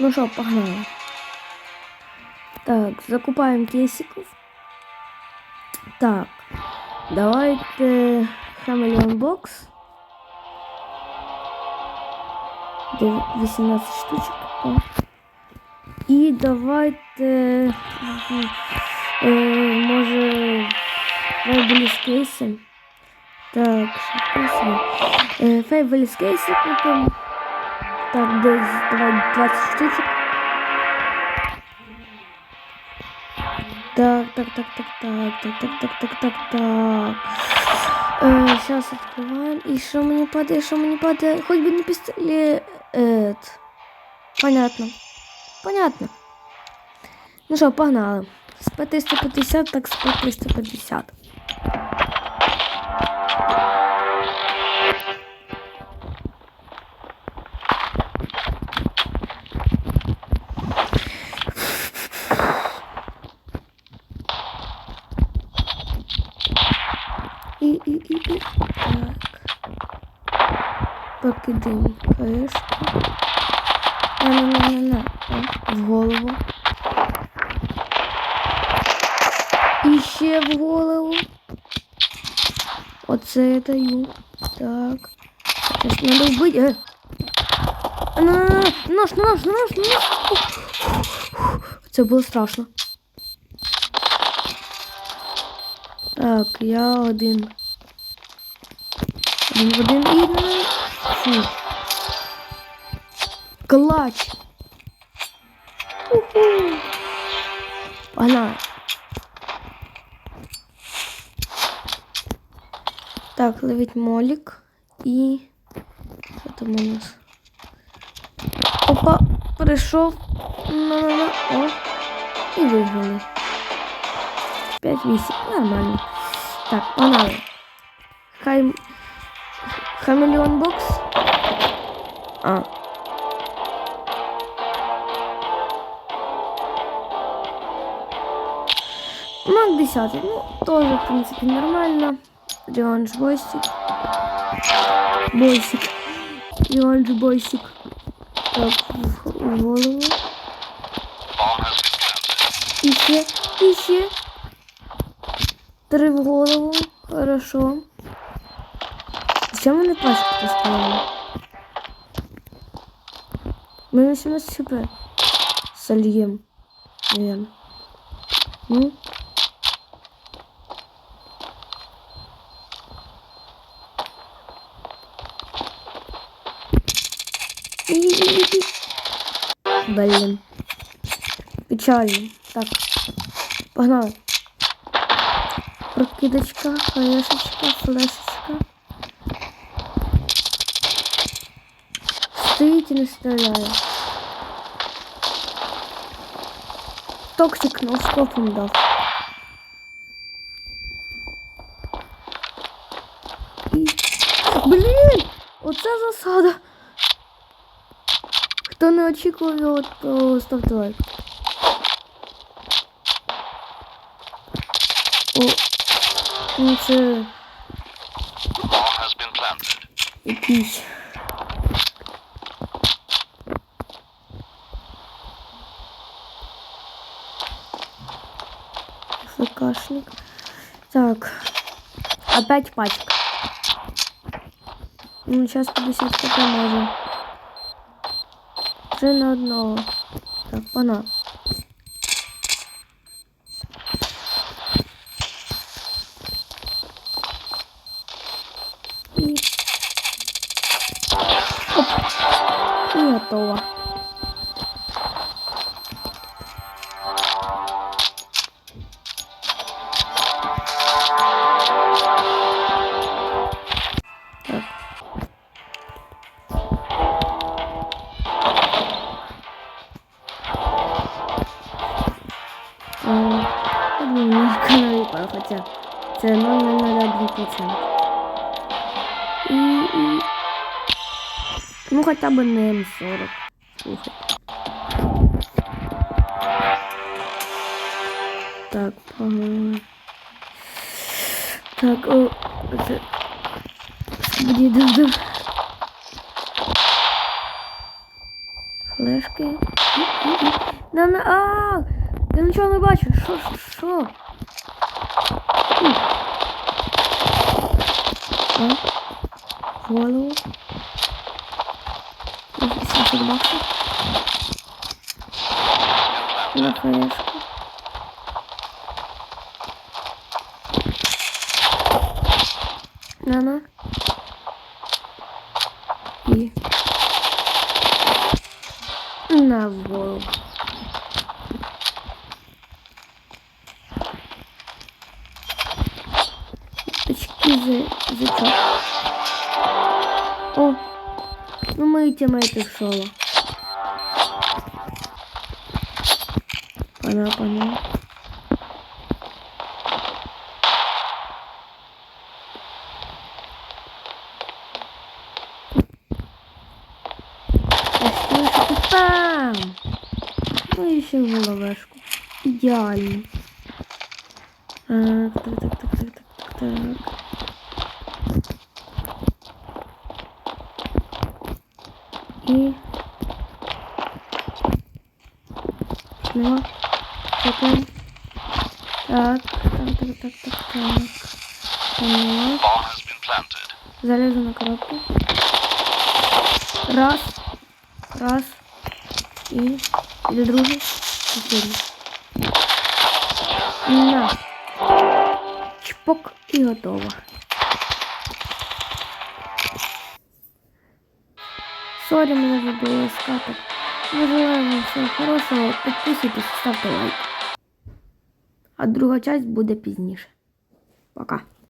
Ну що, погнали. Так, закупаємо кейсиків. Так, давайте Хамелеон бокс. Де 18 штучок. О. І давайте. Е, може. Фейбелі з кейсом. Так, що писано? Е, Фейбелі з кейсом купимо. Так, десь давай 20 штучок. Так, так, так, так, так, так, так, так, так, так, так. Э, сейчас открываем. И что мне падает, что мне падает? Хоть бы не пистолет. Понятно. Понятно. Ну что, погнали. С П-350, так с П-350. І, і, і, і. Так. Покидаємо флешку. На-на-на-на-на. О, В голову. І ще в голову. Оце я даю. Так. Сейчас надо вбити. Е. А, На, на, на, нож, на нож, на нож, на нож. Це було страшно. Так, я один. Один в один і на- Фу. Клач. Уху. Погнали. Так, ловить молик і. Що там у нас? Опа, прийшов. На-на-на. О. І виграли. 5-8. Нормально. Так, погнали. Хай... Хамелеон бокс. А. Мак 10. Ну, тоже, в принципе, нормально. Реванш бойсик. Бойсик. Реванш бойсик. Так, в, голову. І ще, і ще. Три в голову. Хорошо. Зачем вони пачку поставили? На 17 хп. Сольем. Наверное. Ну. Блин. Печально. Так. Погнали. Прокидочка, флешечка, флешечка. Стоїть і не стріляє. Токсик на скопом дав. І... Блін! Оце засада. Хто не очікував його, то ставте лайк. О, ну це якийсь. ФКшник. Так. Опять пачка. Ну, сейчас 50 хп можем. Три на одного. Так, пана. とは。хотя цена на надо один процент. И, и, Ну хотя бы на М40. Так, по-моему. Так, о, это... Где дождем? Флешки. На на. А! Я нічого не бачу. Шо- шо-шо? Голову. А? Голову. 800 баксів. На флешку. На-на. І. На голову. Точки за зачок. О, ну мої тімейти в соло. Пана, пана. Пам! Пам! Ну і ще в головешку. Ідеально. Так, так, так, так, так, так, так, І... Нема. Чекаємо. Так, так, так, так, так, так. Там нема. Bomb has been planted. Залезу на коробку. Раз. Раз. І. Іде другий. Последній. На. Чпок і готово. Сорі, мене забула скаток. Ми желаємо вам всього хорошого. Підписуйтесь, ставте лайк. А друга часть буде пізніше. Пока.